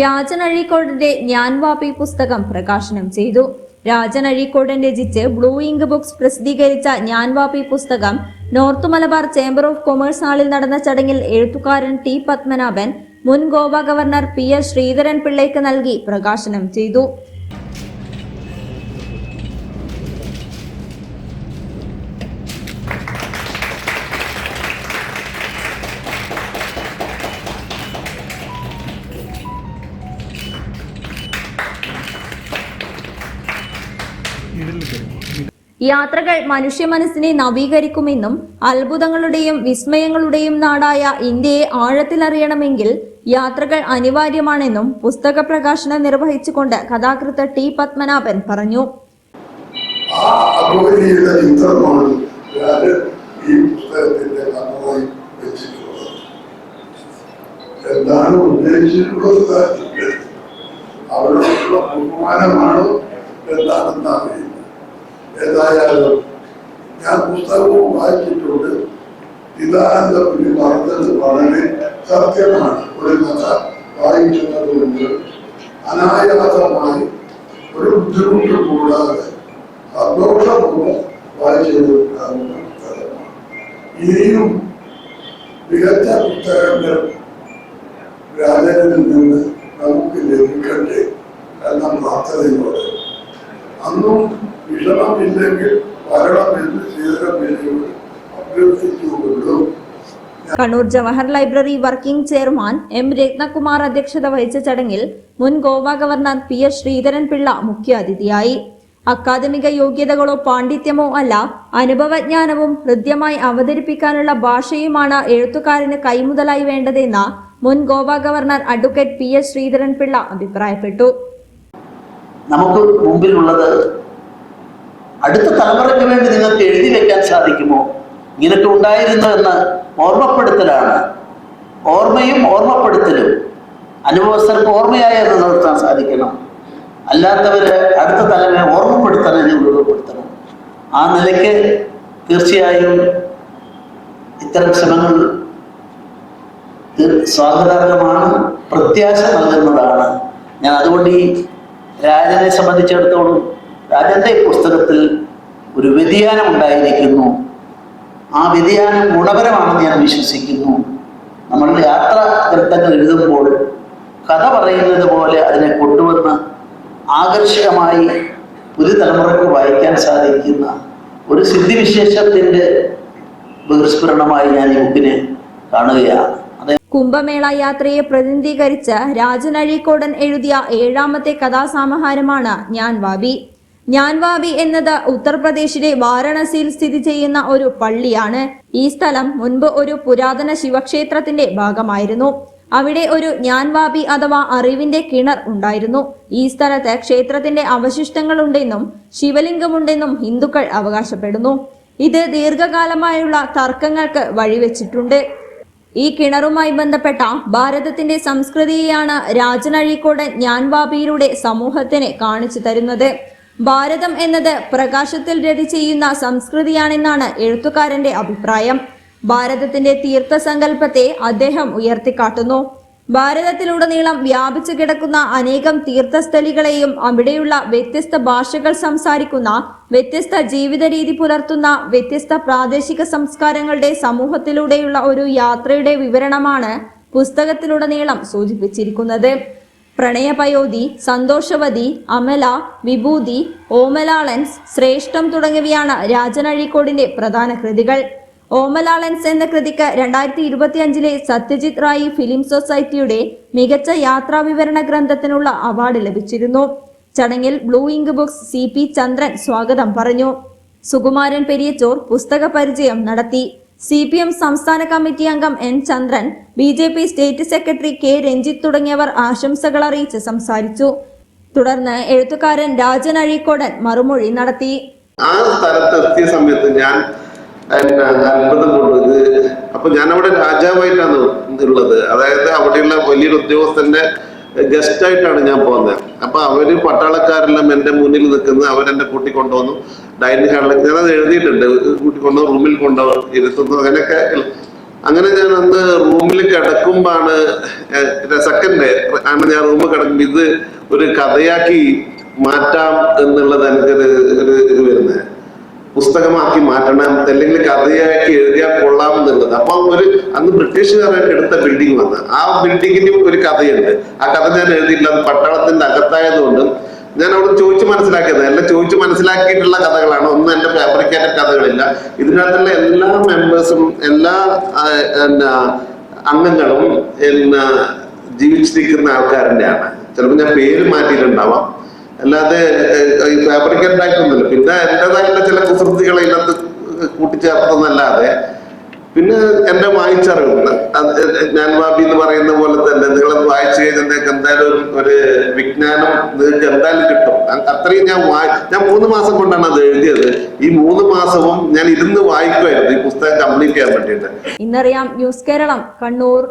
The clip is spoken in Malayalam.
രാജൻ അഴീക്കോടിന്റെ ഞാൻ വാപ്പി പുസ്തകം പ്രകാശനം ചെയ്തു. രാജൻ അഴീക്കോടൻ രചിച്ച് ബ്ലൂ ഇങ്ക് ബുക്സ് പ്രസിദ്ധീകരിച്ച ഞാൻ വാപ്പി പുസ്തകം north Malabar chamber of commerce ഹാളിൽ നടന്ന ചടങ്ങിൽ എഴുത്തുകാരൻ ടി പത്മനാഭൻ മുൻ Goa governor P S Sreedharan പിള്ളയ്ക്ക് നൽകി പ്രകാശനം ചെയ്തു. യാത്രകൾ മനുഷ്യ മനസ്സിനെ നവീകരിക്കുമെന്നും അത്ഭുതങ്ങളുടെയും വിസ്മയങ്ങളുടെയും നാടായ ഇന്ത്യയെ ആഴത്തിലറിയണമെങ്കിൽ യാത്രകൾ അനിവാര്യമാണെന്നും പുസ്തക പ്രകാശനം നിർവഹിച്ചുകൊണ്ട് കഥാകൃത്ത് ടി പത്മനാഭൻ പറഞ്ഞു. ഉദ്ദേശിച്ചിട്ടുള്ളത്? അവരോടുള്ള ബഹുമാനമാണോ? എന്താണെന്ന് ഏതായാലും ഞാൻ പുസ്തകവും വായിച്ചിട്ടുണ്ട്. ഇതാനന്ദപുരി പറഞ്ഞത് വളരെ സത്യമാണ്. ഒരു കഥ വായിക്കുന്നത് അനായാസമായി ഒരു ബുദ്ധിമുട്ട് കൂടാതെ സന്തോഷപൂർവം പുസ്തകമാണ്. ഇനിയും മികച്ച പുസ്തകങ്ങൾ രാജനിൽ നിന്ന് നമുക്ക് ലഭിക്കട്ടെ എന്ന പ്രാർത്ഥനയോടെ. അന്നും വിഷമമില്ലെങ്കിൽ വരണമെന്ന് ശ്രീധരമേനയോട് അഭ്യർത്ഥിച്ചുകൊണ്ടും. Kannur Jawahar library working chairman M Ratnakumar അധ്യക്ഷത വഹിച്ച ചടങ്ങിൽ മുൻ Goa governor P S Sreedharan Pillai മുഖ്യാതിഥിയായി. അക്കാദമിക യോഗ്യതകളോ പാണ്ഡിത്യമോ അല്ല അനുഭവജ്ഞാനവും ഹൃദ്യമായി അവതരിപ്പിക്കാനുള്ള ഭാഷയുമാണ് എഴുത്തുകാരന് കൈമുതലായി വേണ്ടതെന്ന് മുൻ Goa governor advocate P S Sreedharan Pillai അഭിപ്രായപ്പെട്ടു. നമുക്ക് മുമ്പിലുള്ളത് അടുത്ത തലമുറയ്ക്ക് വേണ്ടി നിങ്ങൾക്ക് എഴുതി വെക്കാൻ സാധിക്കുമോ? ഇങ്ങനൊക്കെ ഉണ്ടായിരുന്നു എന്ന് ഓർമ്മപ്പെടുത്തലാണ്. ഓർമ്മയും ഓർമ്മപ്പെടുത്തലും. അനുഭവസ്ഥർക്ക് ഓർമ്മയായി അത് നിർത്താൻ സാധിക്കണം. അല്ലാത്തവര് അടുത്ത തലമുറയെ ഓർമ്മപ്പെടുത്തണം ഉപയോഗപ്പെടുത്തണം. ആ നിലയ്ക്ക് തീർച്ചയായും ഇത്തരം ശ്രമങ്ങൾ തീർ- സ്വാഗതാർഹമാണ് പ്രത്യാശ നൽകുന്നതാണ്. ഞാൻ അതുകൊണ്ട് ഈ രാജനെ സംബന്ധിച്ചിടത്തോളം രാജന്റെ പുസ്തകത്തിൽ ഒരു വ്യതിയാനം ഉണ്ടായിരിക്കുന്നു. ആ വ്യതിയാനം ഗുണപരമാണെന്ന് ഞാൻ വിശ്വസിക്കുന്നു. നമ്മൾ യാത്ര ഗ്രന്ഥങ്ങൾ എഴുതുമ്പോൾ കഥ പറയുന്നത് പോലെ അതിനെ കൊണ്ടുവന്ന് ആകർഷകമായി ഒരു തലമുറയ്ക്ക് വായിക്കാൻ സാധിക്കുന്ന ഒരു സിദ്ധിവിശേഷത്തിന്റെ ബഹിസ്ഫുരണമായി ഞാൻ ഈ ബുക്കിനെ കാണുകയാണ്. കുംഭമേള യാത്രയെ പ്രതിനിധീകരിച്ച് രാജനഴീക്കോടൻ എഴുതിയ ഏഴാമത്തെ കഥാസമാഹാരമാണ് ഞാൻ വാബി. ഞാൻ വാബി എന്നത് ഉത്തർപ്രദേശിലെ വാരണസിയിൽ സ്ഥിതി ചെയ്യുന്ന ഒരു പള്ളിയാണ്. ഈ സ്ഥലം മുൻപ് ഒരു പുരാതന ശിവക്ഷേത്രത്തിന്റെ ഭാഗമായിരുന്നു. അവിടെ ഒരു ജ്ഞാൻവാബി അഥവാ അറിവിന്റെ കിണർ ഉണ്ടായിരുന്നു. ഈ സ്ഥലത്ത് ക്ഷേത്രത്തിന്റെ അവശിഷ്ടങ്ങൾ അവശിഷ്ടങ്ങളുണ്ടെന്നും ശിവലിംഗമുണ്ടെന്നും ഹിന്ദുക്കൾ അവകാശപ്പെടുന്നു. ഇത് ദീർഘകാലമായുള്ള തർക്കങ്ങൾക്ക് വഴിവെച്ചിട്ടുണ്ട്. ഈ കിണറുമായി ബന്ധപ്പെട്ട ഭാരതത്തിന്റെ സംസ്കൃതിയെയാണ് രാജൻ ജ്ഞാൻവാബിയിലൂടെ സമൂഹത്തിന് കാണിച്ചു തരുന്നത്. ഭാരതം എന്നത് പ്രകാശത്തിൽ രതി ചെയ്യുന്ന സംസ്കൃതിയാണെന്നാണ് എഴുത്തുകാരന്റെ അഭിപ്രായം. ഭാരതത്തിന്റെ തീർത്ഥസങ്കല്പത്തെ അദ്ദേഹം ഉയർത്തിക്കാട്ടുന്നു. ഭാരതത്തിലുടനീളം വ്യാപിച്ചു കിടക്കുന്ന അനേകം തീർത്ഥസ്ഥലികളെയും അവിടെയുള്ള വ്യത്യസ്ത ഭാഷകൾ സംസാരിക്കുന്ന വ്യത്യസ്ത ജീവിത രീതി പുലർത്തുന്ന വ്യത്യസ്ത പ്രാദേശിക സംസ്കാരങ്ങളുടെ സമൂഹത്തിലൂടെയുള്ള ഒരു യാത്രയുടെ വിവരണമാണ് പുസ്തകത്തിലുടനീളം സൂചിപ്പിച്ചിരിക്കുന്നത്. പ്രണയപയോധി സന്തോഷവതി അമല വിഭൂതി ഓമലാളൻസ് ശ്രേഷ്ഠം തുടങ്ങിയവയാണ് രാജനഴിക്കോടിന്റെ പ്രധാന കൃതികൾ. ഓമലാളൻസ് എന്ന കൃതിക്ക് രണ്ടായിരത്തി ഇരുപത്തി അഞ്ചിലെ സത്യജിത് റായി ഫിലിം സൊസൈറ്റിയുടെ മികച്ച യാത്രാ വിവരണ ഗ്രന്ഥത്തിനുള്ള അവാർഡ് ലഭിച്ചിരുന്നു. ചടങ്ങിൽ blue ink books C P Chandran സ്വാഗതം പറഞ്ഞു. സുകുമാരൻ പെരിയച്ചോർ പുസ്തക പരിചയം നടത്തി. സി പി എം സംസ്ഥാന കമ്മിറ്റി അംഗം N Chandran B J P state secretary K Ranjith തുടങ്ങിയവർ ആശംസകൾ അറിയിച്ച് സംസാരിച്ചു. തുടർന്ന് എഴുത്തുകാരൻ രാജൻ അഴീക്കോടൻ മറുമൊഴി നടത്തി. ആ സ്ഥലത്ത് എത്തിയ സമയത്ത് ഞാൻ അത്ഭുതം കൊണ്ടു. അപ്പൊ ഞാൻ അവിടെ രാജാവായിട്ടാണ് ഉള്ളത്. അതായത് അവിടെയുള്ള വലിയൊരു ഉദ്യോഗസ്ഥന്റെ ഗസ്റ്റ് ആയിട്ടാണ് ഞാൻ പോകുന്നത്. അപ്പൊ അവർ പട്ടാളക്കാരെല്ലാം എന്റെ മുന്നിൽ നിൽക്കുന്ന അവരെന്നെ കൂട്ടിക്കൊണ്ടുവന്നു. ഡൈനിങ് ഹാളിൽ ഞാൻ അത് എഴുതിയിട്ടുണ്ട്. കൂട്ടിക്കൊണ്ടു റൂമിൽ കൊണ്ടോ ഇരുത്തുന്നു അങ്ങനെയൊക്കെ അങ്ങനെ ഞാൻ അന്ന് റൂമിൽ കിടക്കുമ്പാണ് സെക്കൻഡ് ആണ് ഞാൻ റൂമിൽ കിടക്കുമ്പോൾ ഇത് ഒരു കഥയാക്കി മാറ്റാം എന്നുള്ളത് എനിക്കൊരു ഒരു ഇത് വരുന്നത്. പുസ്തകമാക്കി മാറ്റണം. അല്ലെങ്കിൽ കഥയാക്കി എന്നുള്ളത് അപ്പൊ ഒരു അന്ന് ബ്രിട്ടീഷുകാർ എടുത്ത ബിൽഡിംഗ് വന്ന്. ആ ബിൽഡിങ്ങിന് ഒരു കഥയുണ്ട്. ആ കഥ ഞാൻ എഴുതിയില്ല. അത് പട്ടാളത്തിന്റെ അകത്തായതുകൊണ്ടും ഞാൻ അവിടെ ചോദിച്ചു മനസ്സിലാക്കിയത്. എല്ലാം ചോദിച്ചു മനസ്സിലാക്കിയിട്ടുള്ള കഥകളാണ്. ഒന്നും എന്റെ ഫാബ്രിക്കേറ്റഡ് കഥകളില്ല. ഇതിനകത്തുള്ള എല്ലാ മെമ്പേഴ്സും എല്ലാ എന്നാ, അംഗങ്ങളും എന്നാ ജീവിച്ചിരിക്കുന്ന ആൾക്കാരന്റെയാണ് ചിലപ്പോൾ ഞാൻ പേര് മാറ്റിയിട്ടുണ്ടാവാം. അല്ലാതെ ഫാബ്രിക്കേറ്റഡ് ആയിട്ടൊന്നുമില്ല. പിന്നെ എന്റേതായിട്ടുള്ള ചില കുസൃതികൾ ഇതിനകത്ത് കൂട്ടിച്ചേർത്തന്നല്ലാതെ പിന്നെ എന്റെ വായിച്ചറിവ് ഞാൻ ബാബി എന്ന് പറയുന്ന പോലെ തന്നെ നിങ്ങൾ വായിച്ചു കഴിഞ്ഞാൽ നിങ്ങൾക്ക് എന്തായാലും ഒരു- വിജ്ഞാനം നിങ്ങൾക്ക് എന്തായാലും കിട്ടും. അത്രയും ഞാൻ വായി ഞാൻ മൂന്ന് മാസം കൊണ്ടാണ് അത് എഴുതിയത്. ഈ മൂന്ന് മാസവും ഞാൻ ഇരുന്ന് വായിക്കുമായിരുന്നു. ഈ പുസ്തകം കംപ്ലീറ്റ് ചെയ്യാൻ വേണ്ടിയിട്ട്. ഇന്നറിയാം ന്യൂസ് കേരളം കണ്ണൂർ.